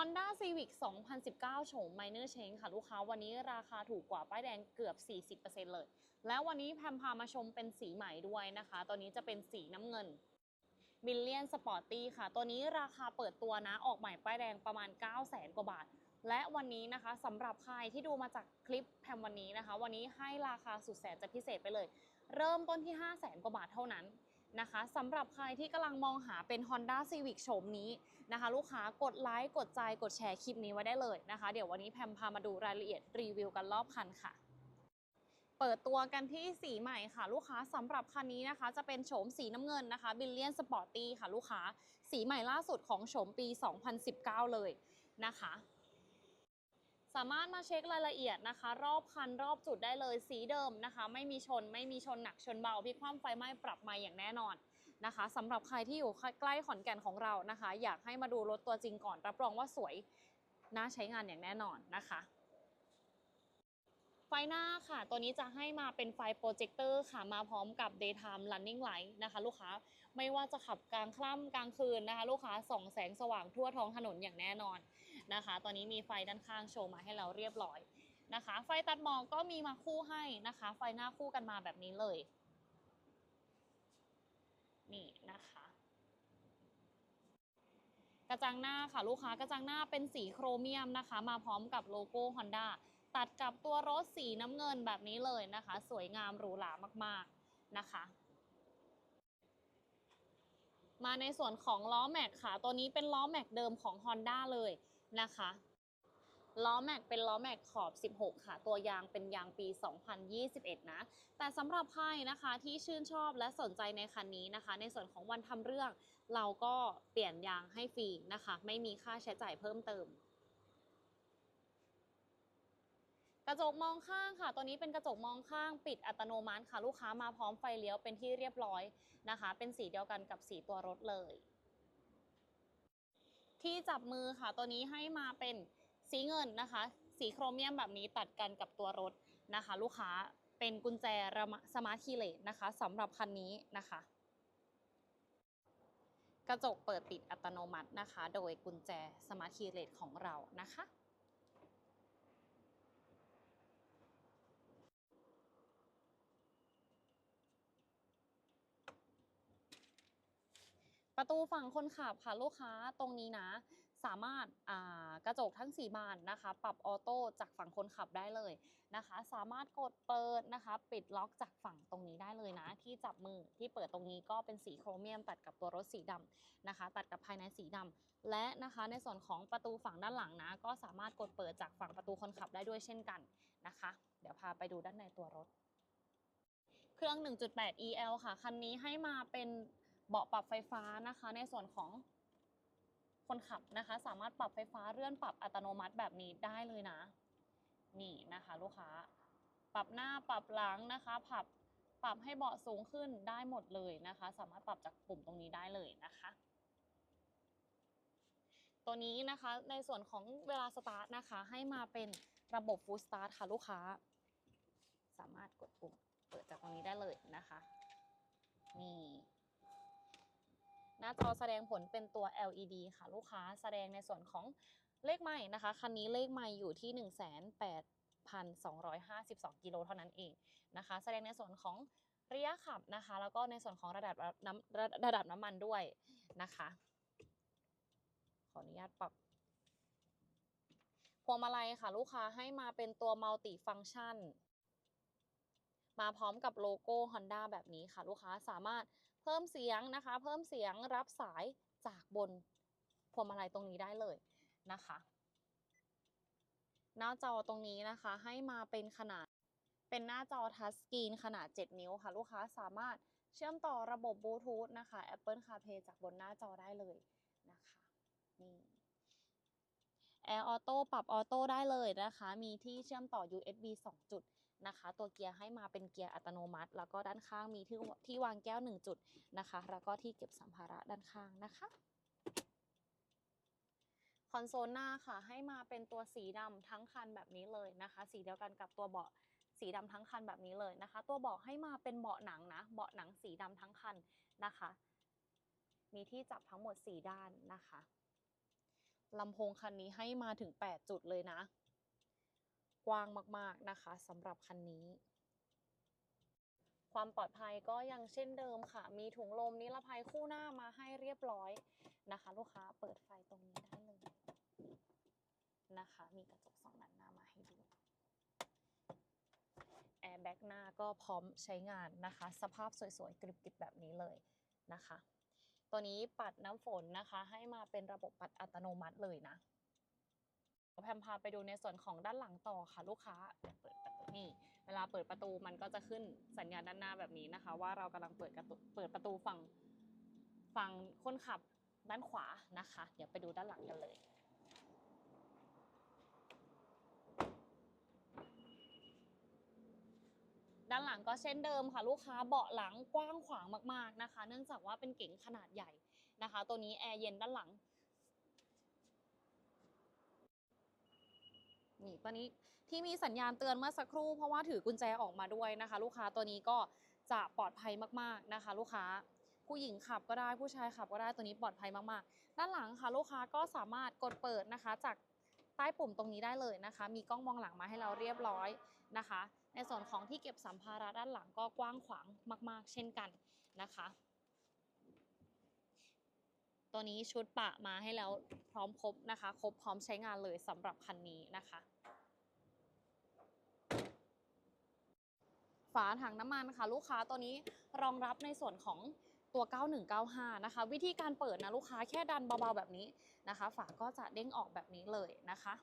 Honda Civic 2019 โฉม Minor Change ค่ะ ลูกค้าวันนี้ราคาถูกกว่าป้ายแดงเกือบ 40%เลย แล้ววันนี้แพมพามาชมเป็นสีใหม่ด้วยนะคะตัวนี้จะเป็นสีน้ำเงินมิลเลียนสปอร์ตี้ค่ะ ตัวนี้ราคาเปิดตัวนะ ออกใหม่ป้ายแดงประมาณ 9 0 0 0 0 0กว่าบาท และวันนี้นะคะสำหรับใครที่ดูมาจากคลิปแพมวันนี้นะคะ วันนี้ให้ราคาสุดแสนจะพิเศษไปเลย เริ่มต้นที่ 5 0 0 0 0 0กว่าบาทเท่านั้น นะคะสำหรับใครที่กำลังมองหาเป็น Honda Civic โฉมนี้นะคะ ลูกค้ากดไลค์กดใจกดแชร์คลิปนี้ไว้ได้เลยนะคะ เดี๋ยววันนี้แพมพามาดูรายละเอียดรีวิวกันรอบคันค่ะ เปิดตัวกันที่สีใหม่ค่ะ ลูกค้าสำหรับคันนี้นะคะ จะเป็นโฉมสีน้ำเงินนะคะบิลเลียนสปอร์ตี้ค่ะลูกค้าสีใหม่ล่าสุดของโฉมปี 2019 เลยนะคะ สามารถมาเช็ครายละเอียดนะคะ รอบคันรอบจุดได้เลยสีเดิมนะคะ ไม่มีชนไม่มีชนหนักชนเบาพลิกคว่ำไฟไหม้ปรับมาอย่างแน่นอนนะคะสำหรับใครที่อยู่ใกล้ขอนแก่นของเรานะคะ อยากให้มาดูรถตัวจริงก่อน รับรองว่าสวยน่าใช้งานอย่างแน่นอนนะคะไฟหน้าค่ะ ตัวนี้จะให้มาเป็นไฟโปรเจคเตอร์ค่ะ มาพร้อมกับ daytime running light นะคะ ลูกค้า ไม่ว่าจะขับกลางค่ำกลางคืนนะคะ ลูกค้าส่องแสงสว่างทั่วท้องถนนอย่างแน่นอน นะคะ ตอนนี้มีไฟด้านข้างโชว์มาให้เราเรียบร้อยนะคะ ไฟตัดหมอกก็มีมาคู่ให้นะคะ ไฟหน้าคู่กันมาแบบนี้เลย นี่นะคะ กระจังหน้าค่ะลูกค้ากระจังหน้าเป็นสีโครเมียมนะคะ มาพร้อมกับโลโก้ Honda ตัดกับตัวรถสีน้ำเงินแบบนี้เลยนะคะ สวยงามหรูหรามากๆนะคะมาในส่วนของล้อแม็กค่ะ ตัวนี้เป็นล้อแม็กเดิมของ Honda เลย นะคะ ล้อแม็กเป็นล้อแม็กขอบ 16 ค่ะ ตัวยางเป็นยางปี 2021 นะ แต่สำหรับใครนะคะที่ชื่นชอบและสนใจในคันนี้นะคะ ในส่วนของวันทำเรื่อง เราก็เปลี่ยนยางให้ฟรีนะคะ ไม่มีค่าใช้จ่ายเพิ่มเติมกระจกมองข้างค่ะ ตัวนี้เป็นกระจกมองข้างปิดอัตโนมัติค่ะ ลูกค้ามาพร้อมไฟเลี้ยวเป็นที่เรียบร้อยนะคะ เป็นสีเดียวกันกับสีตัวรถเลย ที่จับมือค่ะ ตัวนี้ให้มาเป็นสีเงินนะคะ สีโครเมียมแบบนี้ตัดกันกับตัวรถนะคะ ลูกค้าเป็นกุญแจสมาร์ทคีเลสนะคะสำหรับคันนี้นะคะ กระจกเปิดปิดอัตโนมัตินะคะ โดยกุญแจสมาร์ทคีเลสของเรานะคะ ประตูฝั่งคนขับค่ะลูกค้าตรงนี้นะ สามารถากระจกทั้ง 4 บานนะคะ ปรับออโต้จากฝั่งคนขับได้เลยนะคะ สามารถกดเปิดนะคะ ปิดล็อกจากฝั่งตรงนี้ได้เลยนะ ที่จับมือที่เปิดตรงนี้ก็เป็นสีโครเมียม ตัดกับตัวรถสีดำนะคะ ตัดกับภายในสีดำและนะคะในส่วนของประตูฝั่งด้านหลังนะ ก็สามารถกดเปิดจากฝั่งประตูคนขับได้ด้วยเช่นกันนะคะ เดี๋ยวพาไปดูด้านในตัวรถ เครื่อง 1.8 EL ค่ะคันนี้ให้มาเป็น เบาะปรับไฟฟ้านะคะ ในส่วนของคนขับนะคะ สามารถปรับไฟฟ้าเลื่อนปรับอัตโนมัติแบบนี้ได้เลยนะ นี่นะคะ ลูกค้า ปรับหน้าปรับหลังนะคะปรับปรับให้เบาะสูงขึ้นได้หมดเลยนะคะ สามารถปรับจากปุ่มตรงนี้ได้เลยนะคะ ตัวนี้นะคะในส่วนของเวลาสตาร์ทนะคะ ให้มาเป็นระบบ Full Start ค่ะลูกค้า สามารถกดปุ่มเปิดจากตรงนี้ได้เลยนะคะ นี่ หน้าจอแสดงผลเป็นตัว LED ค่ะ ลูกค้าแสดงในส่วนของเลขไม่นะคะ คันนี้เลขไม่อยู่ที่ 1 8 2 5 2 กิโลเท่านั้นเองนะคะ แสดงในส่วนของระยะขับนะคะ แล้วก็ในส่วนของระดับน้ำระระดับน้ำมันด้วยนะคะ ขออนุญาตปรับพวงมาลัยค่ะ ลูกค้าให้มาเป็นตัวมัลติฟัง c t ชันมาพร้อมกับโลโก้ Honda แบบนี้ค่ะ ลูกค้าสามารถ เพิ่มเสียงนะคะ เพิ่มเสียงรับสายจากบนพวงมาลัยตรงนี้ได้เลยนะคะ หน้าจอตรงนี้นะคะ ให้มาเป็นขนาด เป็นหน้าจอทัชสกรีนขนาด 7 นิ้วค่ะ ลูกค้าสามารถเชื่อมต่อระบบบลูทูธนะคะ Apple CarPlay จากบนหน้าจอได้เลยนะคะนี่ Air Auto ปรับออโต้ได้เลยนะคะ มีที่เชื่อมต่อ USB 2 จุด นะคะ ตัวเกียร์ให้มาเป็นเกียร์อัตโนมัติ แล้วก็ด้านข้างมีที่ที่วางแก้ว 1 จุดนะคะ แล้วก็ที่เก็บสัมภาระด้านข้างนะคะคอนโซลหน้าค่ะให้มาเป็นตัวสีดำทั้งคันแบบนี้เลยนะคะ สีเดียวกันกับตัวเบาะสีดำทั้งคันแบบนี้เลยนะคะ ตัวเบาะให้มาเป็นเบาะหนังนะ เบาะหนังสีดำทั้งคันนะคะ มีที่จับทั้งหมด 4 ด้านนะคะลำโพงคันนี้ให้มาถึง 8 จุดเลยนะ กว้างมากๆนะคะสำหรับคันนี้ ความปลอดภัยก็ยังเช่นเดิมค่ะ มีถุงลมนิรภัยคู่หน้ามาให้เรียบร้อยนะคะ ลูกค้าเปิดไฟตรงนี้ได้เลยนะคะ มีกระจกสองด้านหน้ามาให้ดูแอร์แบ็กหน้าก็พร้อมใช้งานนะคะ สภาพสวยๆ กริบๆ แบบนี้เลยนะคะ ตัวนี้ปัดน้ำฝนนะคะ ให้มาเป็นระบบปัดอัตโนมัติเลยนะ พมพาไปดูในส่วนของด้านหลังต่อค่ะลูกค้าเปิดประตูนี่เวลาเปิดประตูมันก็จะขึ้นสัญญาณด้านหน้าแบบนี้นะคะ ว่าเรากำลังเปิดกระตุเปิดประตูฝั่งฝั่งคนขับด้านขวานะคะ เดี๋ยวไปดูด้านหลังกันเลยด้านหลังก็เช่นเดิมค่ะลูกค้าเบาะหลังกว้างขวางมากๆนะคะ เนื่องจากว่าเป็นเก๋งขนาดใหญ่นะคะ ตัวนี้แอร์เย็นด้านหลัง นี่ตัวนี้ที่มีสัญญาณเตือนเมื่อสักครู่เพราะว่าถือกุญแจออกมาด้วยนะคะ ลูกค้าตัวนี้ก็จะปลอดภัยมากๆนะคะ ลูกค้าผู้หญิงขับก็ได้ผู้ชายขับก็ได้ตัวนี้ปลอดภัยมากๆ ด้านหลังค่ะลูกค้าก็สามารถกดเปิดนะคะ จากใต้ปุ่มตรงนี้ได้เลยนะคะ มีกล้องมองหลังมาให้เราเรียบร้อยนะคะ ในส่วนของที่เก็บสัมภาระด้านหลังก็กว้างขวางมาก ๆ เช่นกันนะคะ ตัวนี้ชุดปะมาให้แล้วพร้อมครบนะคะ ครบพร้อมใช้งานเลยสำหรับคันนี้นะคะ ฝาถังน้ำมันค่ะ ลูกค้าตัวนี้รองรับในส่วนของตัว 9195 นะคะ วิธีการเปิดนะลูกค้าแค่ดันเบาๆแบบนี้นะคะ ฝาก็จะเด้งออกแบบนี้เลยนะคะ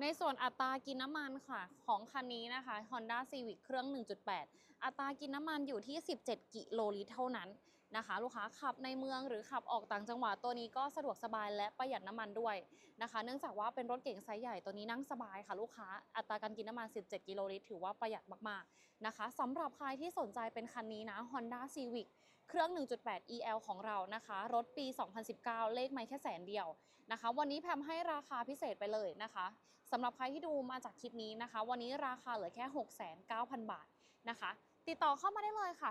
ในส่วนอัตรากินน้ำมันค่ะ ของคันนี้นะคะ Honda Civic เครื่อง 1.8 อัตรากินน้ำมันอยู่ที่ 17 กิโลลิตรเท่านั้น นะคะ ลูกค้าขับในเมืองหรือขับออกต่างจังหวัดตัวนี้ก็สะดวกสบายและประหยัดน้ำมันด้วยนะคะ เนื่องจากว่าเป็นรถเก๋งไซส์ใหญ่ตัวนี้นั่งสบายค่ะลูกค้าอัตราการกินน้ำมัน 17 กิโลลิตรถือว่าประหยัดมากๆนะคะสำหรับใครที่สนใจเป็นคันนี้นะ Honda Civic เครื่อง 1.8 EL ของเรานะคะ รถปี 2019 เลขไม่แค่แสนเดียวนะคะ วันนี้แพมให้ราคาพิเศษไปเลยนะคะสำหรับใครที่ดูมาจากคลิปนี้นะคะ วันนี้ราคาเหลือแค่ 6,900บาทนะคะ ติดต่อเข้ามาได้เลยค่ะ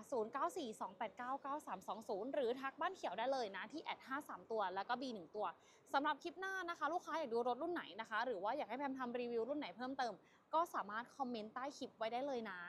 0942899320 หรือทักบ้านเขียวได้เลยนะที่แอด53 ตัว แล้วก็ B1 ตัวสำหรับคลิปหน้านะคะ ลูกค้าอยากดูรถรุ่นไหนนะคะ หรือว่าอยากให้แพมทำรีวิวรุ่นไหนเพิ่มเติม ก็สามารถคอมเมนต์ใต้คลิปไว้ได้เลยนะ